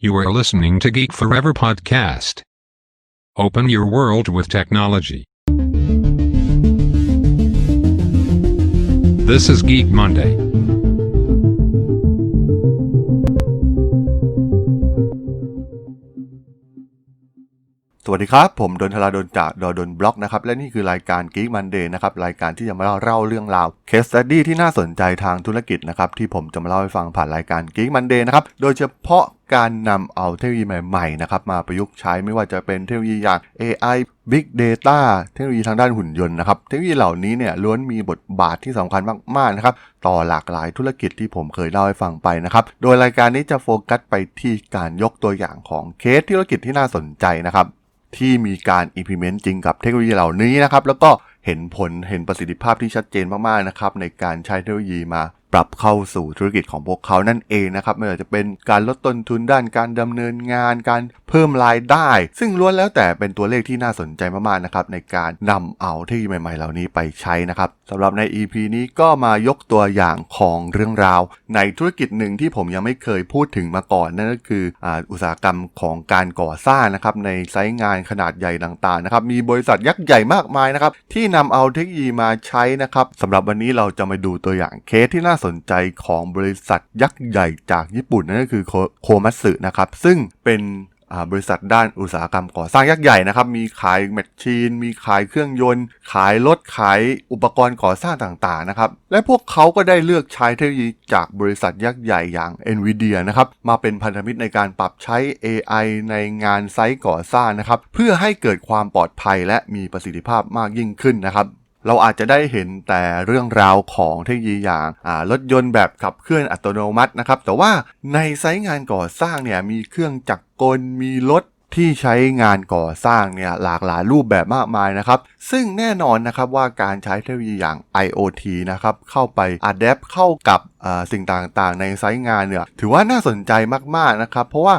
You are listening to Geek Forever podcast. Open your world with technology. This is Geek Monday. สวัสดีครับ ผมดนทราดนจากดอดนบล็อกนะครับ และนี่คือรายการ Geek Monday นะครับ รายการที่จะมาเล่าเล่าเรื่องราว Case Study ที่น่าสนใจทางธุรกิจนะครับ ที่ผมจะมาเล่าให้ฟังผ่านรายการ Geek Monday นะครับ โดยเฉพาะ การนำเอาเทคโนโลยีใหม่ๆนะครับมาประยุกต์ใช้ไม่ว่าจะเป็นเทคโนโลยีอย่าง AI Big Data เทคโนโลยีทางด้านหุ่นยนต์นะครับเทคโนโลยีเหล่านี้เนี่ยล้วนมีบทบาทที่สำคัญมากๆนะครับต่อหลากหลายธุรกิจที่ผมเคยเล่าให้ฟังไปนะครับโดยรายการนี้จะโฟกัสไปที่การยกตัวอย่างของเคสธุรกิจที่น่าสนใจนะครับที่มีการ implement จริงกับเทคโนโลยีเหล่านี้นะครับแล้วก็เห็นผลเห็นประสิทธิภาพที่ชัดเจนมากๆนะครับในการใช้เทคโนโลยีมา ปรับเข้าสู่ธุรกิจของพวกเขานั่นเองนะครับไม่ว่าจะเป็นการลดต้นทุนด้านการดำเนินงาน การเพิ่มรายได้ ซึ่งล้วนแล้วแต่เป็นตัวเลขที่น่าสนใจมากๆนะครับในการนำเอาเทคโนโลยีใหม่ ๆ เหล่านี้ไปใช้นะครับสำหรับใน EP นี้ก็มายกตัวอย่างของเรื่องราว ในธุรกิจหนึ่งที่ผมยังไม่เคยพูดถึงมาก่อนนั่นก็คือออุตสาหกรรมของการก่อสร้างนะครับในไซต์งานขนาดใหญ่ต่างๆนะครับมีบริษัทยักษ์ใหญ่มากมายนะครับที่นำเอาเทคโนโลยีมาใช้นะครับสำหรับวันนี้เราจะมาดูตัวอย่างเคสที่น่าสนใจของบริษัทยักษ์ใหญ่จากญี่ปุ่นนั่นก็คือโคมัตสึนะครับ ซึ่งเป็นบริษัทด้านอุตสาหกรรมก่อสร้างยักษ์ใหญ่นะครับ มีขายแมชชีน มีขายเครื่องยนต์ ขายรถ ขายอุปกรณ์ก่อสร้างต่างๆนะครับ และพวกเขาก็ได้เลือกใช้เทคโนโลยีจากบริษัทยักษ์ใหญ่อย่าง NVIDIA นะครับ มาเป็นพันธมิตรในการปรับใช้ AI ในงานไซต์ก่อสร้างนะครับ เพื่อให้เกิดความปลอดภัยและมีประสิทธิภาพมากยิ่งขึ้นนะครับ เราอาจจะได้เห็นแต่เรื่องราวของเทคโนโลยีอย่างรถยนต์แบบขับเคลื่อนอัตโนมัตินะครับ แต่ว่าในไซต์งานก่อสร้างเนี่ยมีเครื่องจักรกลมีรถที่ใช้งานก่อสร้างเนี่ยหลากหลายรูปแบบมากมายนะครับ ซึ่งแน่นอนนะครับว่าการใช้เทคโนโลยีอย่าง IoT นะครับเข้าไปอัดแอปเข้ากับสิ่งต่างๆ ในไซต์งานเนี่ยถือว่าน่าสนใจมากๆนะครับ เพราะว่า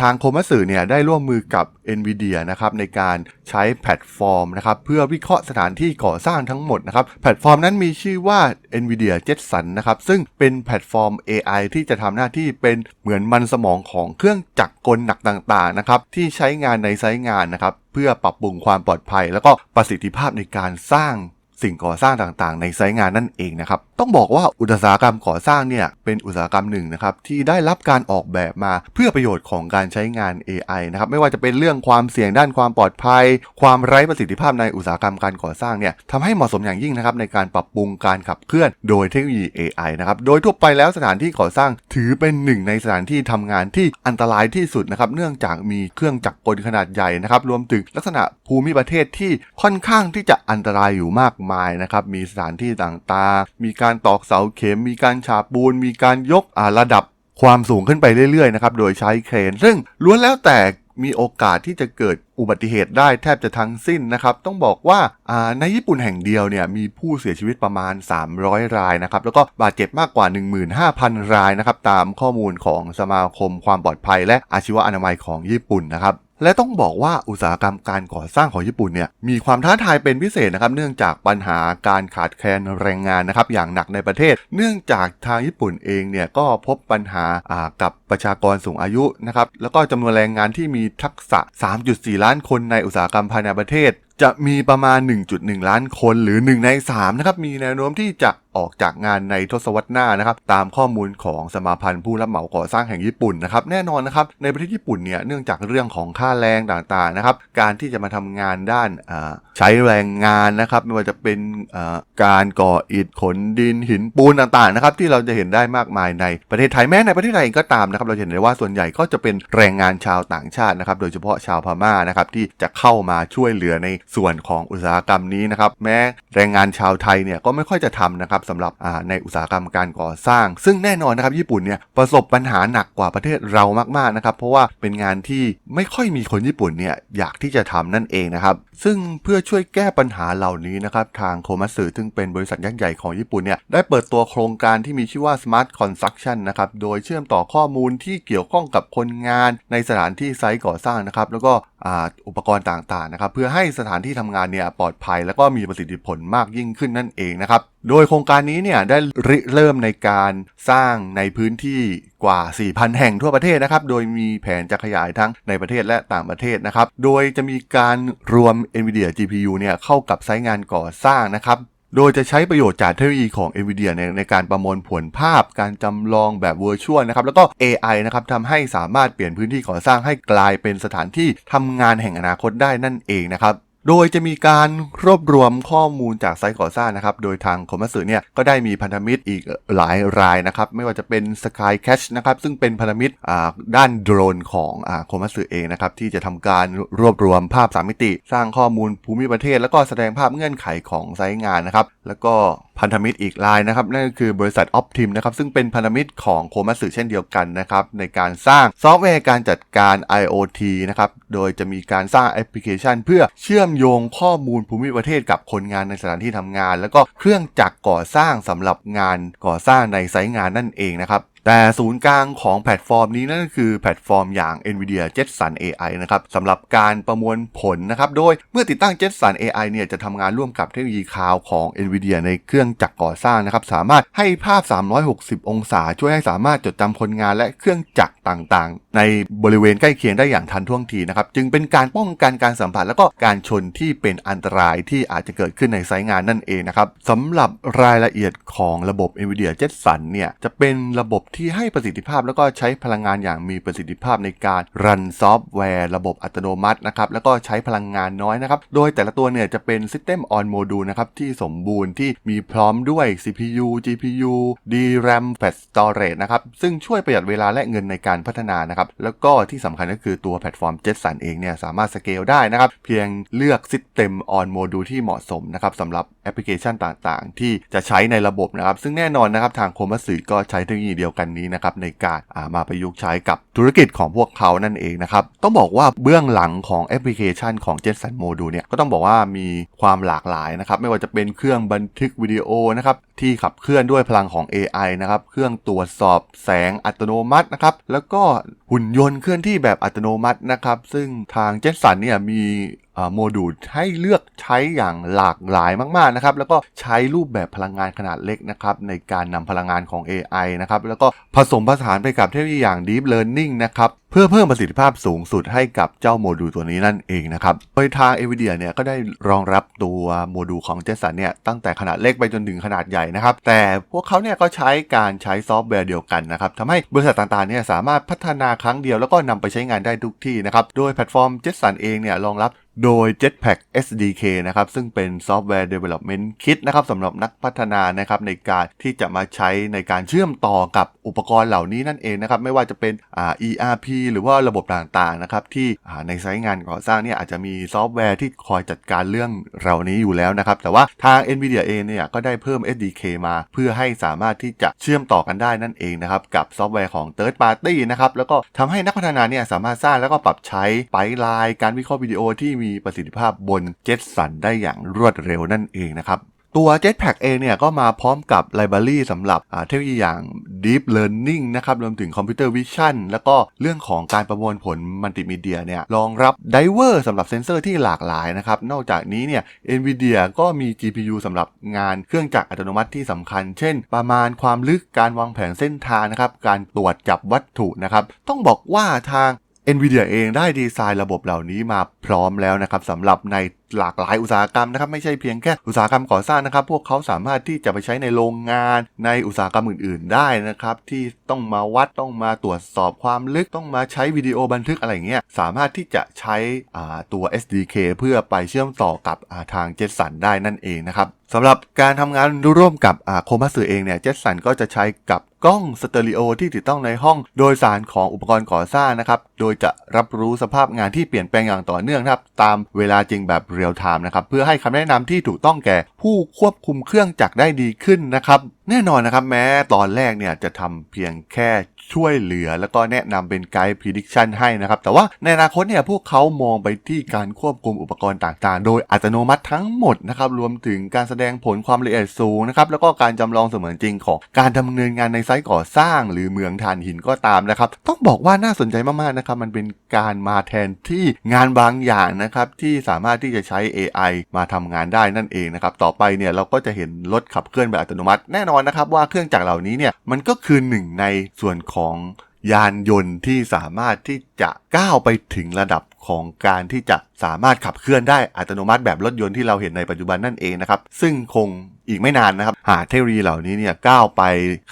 ทางโคมัสึเนี่ยได้ร่วมมือกับ NVIDIA นะครับในการใช้แพลตฟอร์มนะครับเพื่อวิเคราะห์สถานที่ก่อสร้างทั้งหมดนะครับแพลตฟอร์มนั้นมีชื่อว่า NVIDIA Jetson นะครับซึ่งเป็นแพลตฟอร์ม AI ที่จะทำหน้าที่เป็นเหมือนมันสมองของเครื่องจักรกลหนักต่างๆนะครับที่ใช้งานในไซต์งานนะครับเพื่อปรับปรุงความปลอดภัย แล้วก็ประสิทธิภาพในการสร้างสิ่งก่อสร้างต่างๆ ในไซต์งานนั่นเองนะครับ ต้องบอกว่าอุตสาหกรรมก่อสร้างเนี่ยเป็นอุตสาหกรรมหนึ่งนะครับที่ได้รับการออกแบบมาเพื่อประโยชน์ของการใช้งาน AI นะครับไม่ว่าจะเป็นเรื่องความเสี่ยงด้านความปลอดภัย ความไร้ประสิทธิภาพในอุตสาหกรรมการก่อสร้างเนี่ยทำให้เหมาะสมอย่างยิ่งนะครับในการปรับปรุงการขับเคลื่อน โดยเทคโนโลยี AI นะครับโดยทั่วไปแล้วสถานที่ก่อสร้างถือเป็นหนึ่งในสถานที่ทำงานที่อันตรายที่สุดนะครับเนื่องจากมีเครื่องจักรกลขนาดใหญ่นะครับรวมถึงลักษณะภูมิประเทศที่ค่อนข้างที่จะอันตรายอยู่มากมายนะครับมีสถานที่ต่างๆ มีการตอกเสาเข็ม มีการฉาบปูน มีการยกระดับความสูงขึ้นไปเรื่อยๆนะครับ โดยใช้เครน ซึ่งล้วนแล้วแต่มีโอกาสที่จะเกิดอุบัติเหตุได้แทบจะทั้งสิ้นนะครับ ต้องบอกว่าในญี่ปุ่นแห่งเดียวเนี่ยมีผู้เสียชีวิตประมาณ 300 รายนะครับ แล้วก็บาดเจ็บมากกว่า 15,000 รายนะครับ ตามข้อมูลของสมาคมความปลอดภัย และอาชีวอนามัยของญี่ปุ่นนะครับ และต้องบอกว่าอุตสาหกรรมการก่อสร้างของญี่ปุ่นเนี่ยมีความท้าทายเป็นพิเศษนะครับ เนื่องจากปัญหาการขาดแคลนแรงงานนะครับอย่างหนักในประเทศ เนื่องจากทางญี่ปุ่นเองเนี่ยก็พบปัญหากับประชากรสูงอายุนะครับแล้วก็จำนวนแรงงานที่มีทักษะ 3.4 ล้านคนในอุตสาหกรรมภายในประเทศ จะมีประมาณ 1.1 ล้านคนหรือ 1 ใน 3 นะครับ มีแนวโน้มที่จะออกจากงานในทศวรรษหน้านะครับ ตามข้อมูลของสมาพันธ์ผู้รับเหมาก่อสร้างแห่งญี่ปุ่นนะครับ แน่นอนนะครับ ในประเทศญี่ปุ่นเนี่ย เนื่องจากเรื่องของค่าแรงต่างๆนะครับ การที่จะมาทำงานด้านใช้แรงงานนะครับไม่ว่าจะเป็นการก่ออิฐขนดินหินปูนต่างๆนะครับที่เราจะเห็นได้มากมายในประเทศไทยแม้ในประเทศไทยเองก็ตามนะครับเราเห็นได้ว่าส่วนใหญ่ก็จะเป็นแรงงานชาวต่างชาตินะครับโดยเฉพาะชาวพม่านะครับที่จะเข้ามาช่วยเหลือในส่วนของอุตสาหกรรมนี้นะครับแม้แรงงานชาวไทยเนี่ยก็ไม่ค่อยจะทำนะครับสำหรับในอุตสาหกรรมการก่อสร้าง ซึ่งแน่นอนนะครับญี่ปุ่นเนี่ยประสบปัญหาหนักกว่าประเทศเรามากๆนะครับเพราะว่าเป็นงานที่ไม่ค่อยมีคนญี่ปุ่นเนี่ยอยากที่จะทำนั่นเองนะครับซึ่งเพื่อช่วยแก้ปัญหาเหล่านี้นะครับ ทางโคมัสึซึ่งเป็นบริษัทยักษ์ใหญ่ของญี่ปุ่นเนี่ยได้เปิดตัวโครงการที่มีชื่อว่า Smart Construction นะครับ โดยเชื่อมต่อข้อมูลที่เกี่ยวข้องกับคนงานในสถานที่ไซต์ก่อสร้างนะครับ แล้วก็อุปกรณ์ต่างๆนะครับเพื่อให้สถานที่ทำงานเนี่ยปลอดภัย แล้วก็มีประสิทธิผลมากยิ่งขึ้นนั่นเองนะครับโดยโครงการนี้เนี่ยได้ริเริ่มในการสร้างในพื้นที่กว่า 4,000 แห่งทั่วประเทศนะครับโดยมีแผนจะขยายทั้งในประเทศและต่างประเทศนะครับโดยจะมีการรวม NVIDIA GPU เนี่ยเข้ากับไซต์งานก่อสร้างนะครับ โดยจะใช้ประโยชน์จากเทคโนโลยีของ NVIDIA ในในการประมวลผลภาพการจำลองแบบเวอร์ชวลนะครับ แล้วก็ AI นะครับทำให้สามารถเปลี่ยนพื้นที่ก่อสร้างให้กลายเป็นสถานที่ทำงานแห่งอนาคตได้นั่นเองนะครับ โดยจะมีการรวบรวมข้อมูลจากไซต์ก่อสร้างนะครับ โดยทางคมมัสือเนี่ยก็ได้มีพันธมิตรอีกหลายรายนะครับ ไม่ว่าจะเป็น Sky Catch นะครับ ซึ่งเป็นพันธมิตรด้านโดรนของอคมมัสือเองนะครับ ที่จะทำการรวบรวมภาพสามมิติ สร้างข้อมูลภูมิประเทศ แล้วก็แสดงภาพเงื่อนไขของไซต์งานนะครับ แล้วก็ พันธมิตรอีกรายนะครับนั่นก็คือบริษัทออปทิมนะครับซึ่งเป็นพันธมิตรของโคมัสสึเช่นเดียวกันนะครับในการสร้างซอฟต์แวร์การจัดการ IoT นะครับโดยจะมีการสร้างแอปพลิเคชัน เพื่อเชื่อมโยงข้อมูลภูมิประเทศกับคนงานในสถานที่ทำงาน แล้วก็เครื่องจักรก่อสร้างสำหรับงานก่อสร้างในไซต์งานนั่นเองนะครับแต่ศูนย์กลางของแพลตฟอร์มนี้นั่นก็คือแพลตฟอร์มอย่าง NVIDIA Jetson AI นะครับสำหรับการประมวลผลนะครับโดยเมื่อติดตั้ง Jetson AI เนี่ยจะทำงานร่วมกับเทคโนโลยีคลาวของ NVIDIA ในเครื่องจักรก่อสร้างนะครับสามารถให้ภาพ 360 องศา ช่วยให้สามารถจดจำคนงานและเครื่องจักร ต่างๆ ในบริเวณใกล้เคียงได้อย่างทันท่วงทีนะครับจึงเป็นการป้องกันการสัมผัสและก็การชนที่เป็นอันตรายที่อาจจะเกิดขึ้นในไซต์งานนั่นเองนะครับสำหรับรายละเอียดของระบบ NVIDIA Jetson เนี่ยจะเป็นระบบที่ให้ประสิทธิภาพ แล้วก็ใช้พลังงานอย่างมีประสิทธิภาพในการรันซอฟต์แวร์ระบบอัตโนมัตินะครับแล้วก็ใช้พลังงานน้อยนะครับโดยแต่ละตัวเนี่ยจะเป็น System on Module นะครับที่สมบูรณ์ที่มีพร้อมด้วย CPU GPU DRAM Flash Storage นะครับซึ่งช่วยประหยัดเวลาและเงินในการพัฒนานะครับ แล้วก็ที่สำคัญก็คือตัวแพลตฟอร์ม Jetson เองเนี่ยสามารถสเกลได้นะครับ เพียงเลือก System on Module ที่เหมาะสมนะครับสำหรับแอปพลิเคชันต่างๆ ที่จะใช้ในระบบนะครับ ซึ่งแน่นอนนะครับทางโคมัสึก็ใช้เทคโนโลยีเดียวกันนี้นะครับในการามาประยุกต์ใช้กับธุรกิจของพวกเขานั่นเองนะครับ ต้องบอกว่าเบื้องหลังของแอปพลิเคชันของ Jetson Module เนี่ยก็ต้องบอกว่ามีความหลากหลายนะครับ ไม่ว่าจะเป็นเครื่องบันทึกวิดีโอนะครับที่ขับเคลื่อนด้วยพลังของ AI นะครับเครื่องตรวจสอบแสงอัตโนมัตินะครับแล้วก็หุ่นยนต์เคลื่อนที่แบบอัตโนมัตินะครับ ซึ่งทางเจสันเนี่ยมี โมดูลให้เลือกใช้อย่างหลากหลายมากๆนะครับแล้วก็ใช้รูปแบบพลังงานขนาดเล็กนะครับในการนำพลังงานของ AI นะครับแล้วก็ผสมผสานไปกับเทคโนโลยีอย่าง Deep Learning นะครับเพื่อเพิ่มประสิทธิภาพสูงสุดให้กับเจ้าโมดูลตัวนี้นั่นเองนะครับ โดยทาง NVIDIA เนี่ยก็ได้รองรับตัวโมดูลของ Jetson เนี่ยตั้งแต่ขนาดเล็กไปจนถึงขนาดใหญ่นะครับ แต่พวกเขาเนี่ยก็ใช้การใช้ซอฟต์แวร์เดียวกันนะครับทำให้บริษัทต่างๆเนี่ยสามารถพัฒนาครั้งเดียวแล้วก็นำไปใช้งานได้ทุกที่นะครับ โดยแพลตฟอร์ม Jetson เองเนี่ยรองรับโดย Jetpack SDK นะครับ ซึ่งเป็นซอฟต์แวร์ Development Kit นะครับสำหรับนักพัฒนานะครับในการที่จะมาใช้ในการเชื่อมต่อกับอุปกรณ์เหล่านี้นั่นเองนะครับ ไม่ว่าจะเป็นอ่า ERP หรือว่าระบบต่างๆนะครับที่ในไซต์งานก่อสร้างเนี่ยอาจจะมีซอฟต์แวร์ที่คอยจัดการเรื่องเหล่านี้อยู่แล้วนะครับ แต่ว่าทาง NVIDIA เองเนี่ยก็ได้เพิ่ม SDK มาเพื่อให้สามารถที่จะเชื่อมต่อกันได้นั่นเองนะครับกับซอฟต์แวร์ของ Third Party นะครับแล้วก็ทำให้นักพัฒนาเนี่ยสามารถสร้างแล้วก็ปรับใช้ไปไลน์การวิเคราะห์วิดีโอที่มีประสิทธิภาพบน Jetson ได้อย่างรวดเร็วนั่นเองนะครับตัว Jetpack เองเนี่ยก็มาพร้อมกับไลบรารีสำหรับเทคโนโลยีอย่าง Deep Learning นะครับรวมถึง Computer Vision แล้วก็เรื่องของการประมวลผลมัลติมีเดียเนี่ยรองรับไดเวอร์สำหรับเซนเซอร์ที่หลากหลายนะครับ นอกจากนี้เนี่ย NVIDIA ก็มี GPU สำหรับงานเครื่องจักรอัตโนมัติที่สำคัญ เช่น ประมาณความลึกการวางแผนเส้นทางนะครับ การตรวจจับวัตถุนะครับ ต้องบอกว่าทาง NVIDIA เองได้ดีไซน์ระบบเหล่านี้มาพร้อมแล้วนะครับสำหรับใน หลากหลายอุตสาหกรรมนะครับไม่ใช่เพียงแค่อุตสาหกรรมก่อสร้างนะครับ พวกเขาสามารถที่จะไปใช้ในโรงงาน ในอุตสาหกรรมอื่น ๆ ได้นะครับ ที่ต้องมาวัดต้องมาตรวจสอบความลึกต้องมาใช้วิดีโอบันทึกอะไรเงี้ยสามารถที่จะใช้ตัว SDK เพื่อไปเชื่อมต่อกับาทาง Jetson ได้นั่นเองนะครับสำหรับการทำงานร่วมกับโคมัสึเองเนี่ย Jetson ก็จะใช้กับกล้องสเตอริโอที่ติดตั้งในห้องโดยสารของอุปกรณ์ก่อสร้างนะครับ โดยจะรับรู้สภาพงานที่เปลี่ยนแปลงอย่างต่อเนื่องครับ ตามเวลาจริงแบบเรยลไทม์นะครับเพื่อให้คำแนะนำที่ถูกต้องแก่ผู้ควบคุมเครื่องจักรได้ดีขึ้นนะครับ แน่นอนนะครับแม้ตอนแรกเนี่ยจะทำเพียงแค่ช่วยเหลือ แล้วก็แนะนำเป็นไกด์ prediction ให้นะครับ แต่ว่าในอนาคตเนี่ยพวกเขามองไปที่การควบคุมอุปกรณ์ต่างๆ โดยอัตโนมัติทั้งหมดนะครับรวมถึงการแสดงผลความละเอียดสูงนะครับแล้วก็การจำลองเสมือนจริงของการดำเนินงานในไซต์ก่อสร้าง หรือเมืองถ่านหินก็ตามนะครับ ต้องบอกว่าน่าสนใจมากๆนะครับมันเป็นการมาแทนที่งานบางอย่างนะครับที่สามารถที่จะใช้ AI มาทำงานได้นั่นเองนะครับต่อไปเนี่ยเราก็จะเห็นรถขับเคลื่อนแบบอัตโนมัติแน่นอนนะครับว่าเครื่องจักรเหล่านี้เนี่ยมันก็คือหนึ่งในส่วนของยานยนต์ที่สามารถที่จะก้าวไปถึงระดับของการที่จะสามารถขับเคลื่อนได้อัตโนมัติแบบรถยนต์ที่เราเห็นในปัจจุบันนั่นเองนะครับ ซึ่งคง อีกไม่นานนะครับ หากเทคโนโลยีเหล่านี้เนี่ยก้าวไป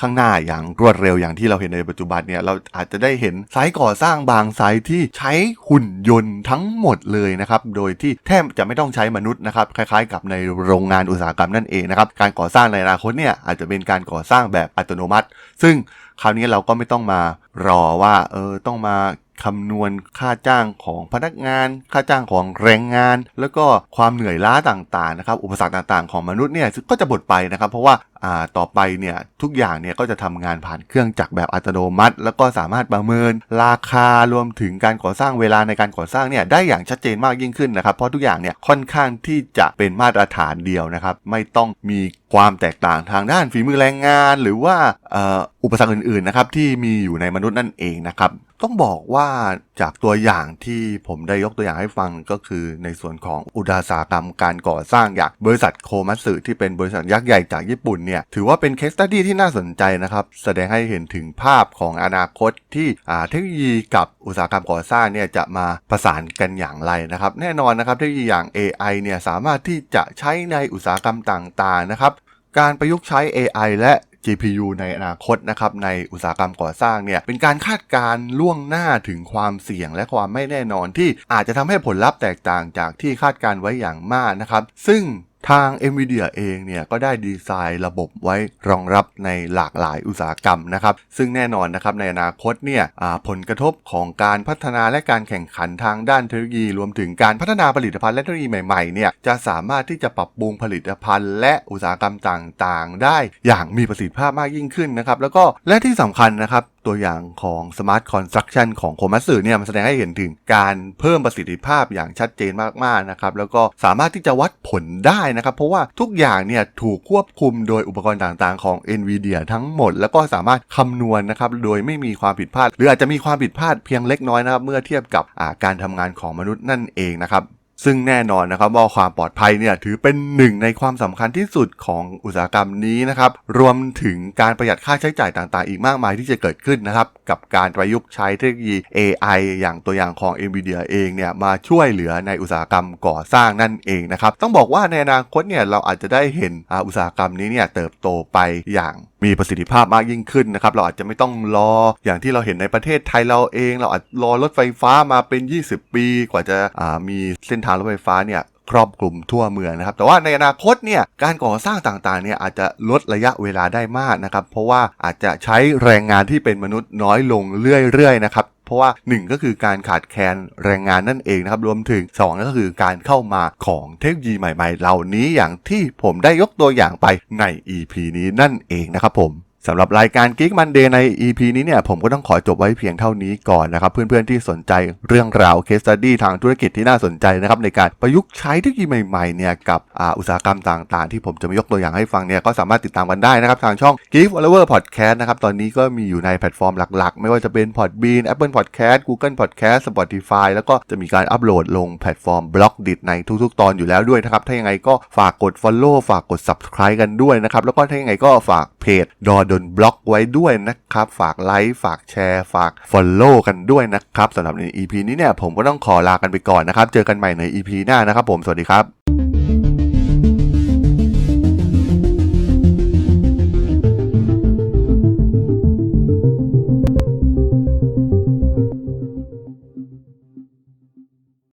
ข้างหน้าอย่างรวดเร็วอย่างที่เราเห็นในปัจจุบันเนี่ยเราอาจจะได้เห็นไซต์ก่อสร้างบางไซต์ที่ใช้หุ่นยนต์ทั้งหมดเลยนะครับโดยที่แทบจะไม่ต้องใช้มนุษย์นะครับคล้ายๆ กับในโรงงานอุตสาหกรรมนั่นเองนะครับการก่อสร้างในอนาคตเนี่ยอาจจะเป็นการก่อสร้างแบบอัตโนมัติ ซึ่งคราวนี้เราก็ไม่ต้องมารอว่าเออต้องมา คำนวณค่าจ้างของพนักงาน ค่าจ้างของแรงงาน แล้วก็ความเหนื่อยล้าต่างๆนะครับ อุปสรรคต่างๆ ของมนุษย์เนี่ยก็จะบดไปนะครับ เพราะว่าอ่าต่อไปเนี่ยทุกอย่างเนี่ยก็จะทำงานผ่านเครื่องจักรแบบอัตโนมัติ แล้วก็สามารถประเมินราคารวมถึงการก่อสร้างเวลาในการก่อสร้างเนี่ยได้อย่างชัดเจนมากยิ่งขึ้นนะครับ เพราะทุกอย่างเนี่ยค่อนข้างที่จะเป็นมาตรฐานเดียวนะครับ ไม่ต้องมีความแตกต่างทางด้านฝีมือแรงงาน หรือว่าอุปสรรคอื่นๆนะครับที่มีอยู่ในมนุษย์นั่นเองนะครับต้องบอกว่าจากตัวอย่างที่ผมได้ยกตัวอย่างให้ฟังก็คือในส่วนของอุตสาหกรรมการก่อสร้างอย่างบริษัทโคมัตสึที่เป็นบริษัทยักษ์ใหญ่จากญี่ปุ่นเนี่ยถือว่าเป็นเคสตัดดี้ที่น่าสนใจนะครับ แสดงให้เห็นถึงภาพของอนาคตที่เทคโนโลยีกับอุตสาหกรรมก่อสร้างเนี่ยจะมาประสานกันอย่างไรนะครับ แน่นอนนะครับเทคโนโลยีอย่าง AI เนี่ยสามารถที่จะใช้ในอุตสาหกรรมต่างๆนะครับการประยุกต์ใช้ AI และ GPU ในอนาคตนะครับในอุตสาหกรรมก่อสร้างเนี่ยเป็นการคาดการณ์ล่วงหน้าถึงความเสี่ยงและความไม่แน่นอนที่อาจจะทำให้ผลลัพธ์แตกต่างจากที่คาดการไว้อย่างมากนะครับ ซึ่ง ทาง NVIDIA เองเนี่ยก็ได้ดีไซน์ระบบไว้รองรับในหลากหลายอุตสาหกรรมนะครับ ซึ่งแน่นอนนะครับในอนาคตเนี่ยผลกระทบของการพัฒนาและการแข่งขันทางด้านเทคโนโลยี รวมถึงการพัฒนาผลิตภัณฑ์และเทคโนโลยีใหม่ๆเนี่ยจะสามารถที่จะปรับปรุงผลิตภัณฑ์ และอุตสาหกรรมต่างๆ ได้อย่างมีประสิทธิภาพมากยิ่งขึ้นนะครับแล้วก็และที่สำคัญนะครับตัวอย่างของ Smart Construction ของโคมัตสึเนี่ยมันแสดงให้เห็นถึงการเพิ่มประสิทธิภาพอย่างชัดเจนมากๆนะครับแล้วก็สามารถที่จะวัดผลได้นะครับ เพราะว่าทุกอย่างเนี่ยถูกควบคุมโดยอุปกรณ์ต่างๆของ NVIDIA ทั้งหมด แล้วก็สามารถคำนวณนะครับโดยไม่มีความผิดพลาด หรืออาจจะมีความผิดพลาดเพียงเล็กน้อยนะครับเมื่อเทียบกับการทำงานของมนุษย์นั่นเองนะครับ ซึ่งแน่นอนนะครับว่าความปลอดภัยเนี่ยถือเป็นหนึ่งในความสำคัญที่สุดของอุตสาหกรรมนี้นะครับ รวมถึงการประหยัดค่าใช้จ่ายต่างๆ อีกมากมายที่จะเกิดขึ้นนะครับ กับการประยุกต์ใช้เทคโนโลยี AI อย่างตัวอย่างของ NVIDIA เองเนี่ยมาช่วยเหลือในอุตสาหกรรมก่อสร้างนั่นเองนะครับ ต้องบอกว่าในอนาคตเนี่ยเราอาจจะได้เห็นอุตสาหกรรมนี้เนี่ยเติบโตไปอย่างมีประสิทธิภาพมากยิ่งขึ้นนะครับ เราอาจจะไม่ต้องรออย่างที่เราเห็นในประเทศไทยเราเอง เราอาจรอรถไฟฟ้ามาเป็น 20 ปี กว่าจะมีเส้นทางรถไฟฟ้าเนี่ยครอบคลุมทั่วเมืองนะครับแต่ว่าในอนาคตเนี่ยการก่อสร้างต่างๆเนี่ยอาจจะลดระยะเวลาได้มากนะครับเพราะว่าอาจจะใช้แรงงานที่เป็นมนุษย์น้อยลงเรื่อยๆนะครับเพราะว่า 1 ก็คือการขาดแคลนแรงงานนั่นเองนะครับรวมถึง 2 ก็คือการเข้ามาของเทคโนโลยีใหม่ ๆ เหล่านี้อย่างที่ผมได้ยกตัวอย่างไปใน EP นี้นั่นเองนะครับผม สำหรับรายการ Geek Monday ใน EP นี้เนี่ยผมก็ต้องขอจบไว้เพียงเท่านี้ก่อนนะครับ เพื่อนๆที่สนใจเรื่องราว case study ทางธุรกิจที่น่าสนใจนะครับในการประยุกต์ใช้เทคโนโลยีใหม่ๆเนี่ยกับอุตสาหกรรมต่างๆ ที่ผมจะมายกตัวอย่างให้ฟังเนี่ยก็สามารถติดตามกันได้นะครับ ทางช่อง Geek Oliver Podcast นะครับตอนนี้ก็มีอยู่ในแพลตฟอร์มหลักๆ ไม่ว่าจะเป็น Podbean Apple Podcast Google Podcast Spotify แล้วก็จะมีการอัปโหลดลงแพลตฟอร์ม b l o g d i t ในทุกๆ ตอนอยู่แล้วด้วยนะครับถ้ายังไงก็ฝากกด Follow ฝากกด Subscribe กันด้วยนะครับแล้วก็ถ้ายังไงก็ฝาก จดอดนบล็อกไว้ด้วยนะครับ ฝากไลค์ฝากแชร์ ฝาก Follow กันด้วยนะครับสำหรับใน EP นี้เนี่ยผมก็ต้องขอลากันไปก่อนนะครับ เจอกันใหม่ใน EP หน้านะครับผมสวัสดีครับ